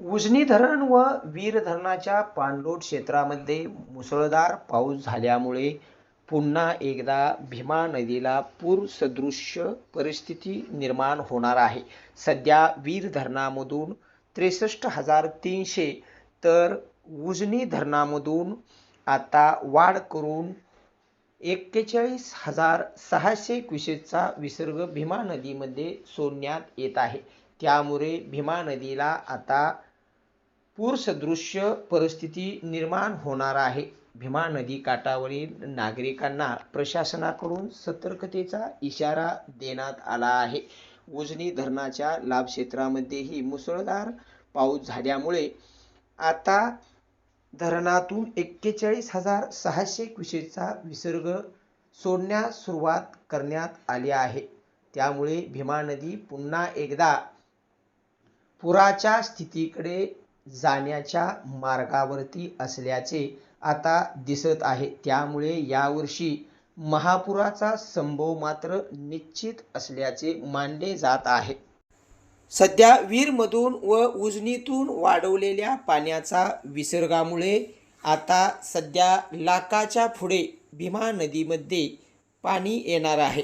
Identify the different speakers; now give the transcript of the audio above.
Speaker 1: उजनी धरण व वीर धरणाच्या पाणलोट क्षेत्रामध्ये मुसळधार पाऊस झाल्यामुळे पुन्हा एकदा भीमा नदीला पूरसदृश्य परिस्थिती निर्माण होणार आहे. सध्या वीर धरणामधून त्रेसष्ट हजार तीनशे तर उजनी धरणामधून आता वाढ करून एक्केचाळीस हजार सहाशे क्युसेसचा विसर्ग भीमा नदीमध्ये सोडण्यात येत आहे. त्यामुळे भीमा नदीला आता पूरसदृश्य परिस्थिती निर्माण होणार आहे. भीमा नदी काठावरील नागरिकांना प्रशासनाकडून सतर्कतेचा इशारा देण्यात आला आहे. उजनी धरणाच्या लाभक्षेत्रामध्येही मुसळधार पाऊस झाल्यामुळे आता धरणातून एक्केचाळीस हजार सहाशे क्युसेसचा विसर्ग सोडण्यास सुरुवात करण्यात आली आहे. त्यामुळे भीमा नदी पुन्हा एकदा पुराच्या स्थितीकडे जाण्याच्या मार्गावरती असल्याचे आता दिसत आहे. त्यामुळे यावर्षी महापुराचा संभव मात्र निश्चित असल्याचे मानले जात आहे. सध्या वीरमधून व उजनीतून वाढवलेल्या पाण्याचा विसर्गामुळे आता सध्या लाखाच्या पुढे भीमा नदीमध्ये पाणी येणार आहे.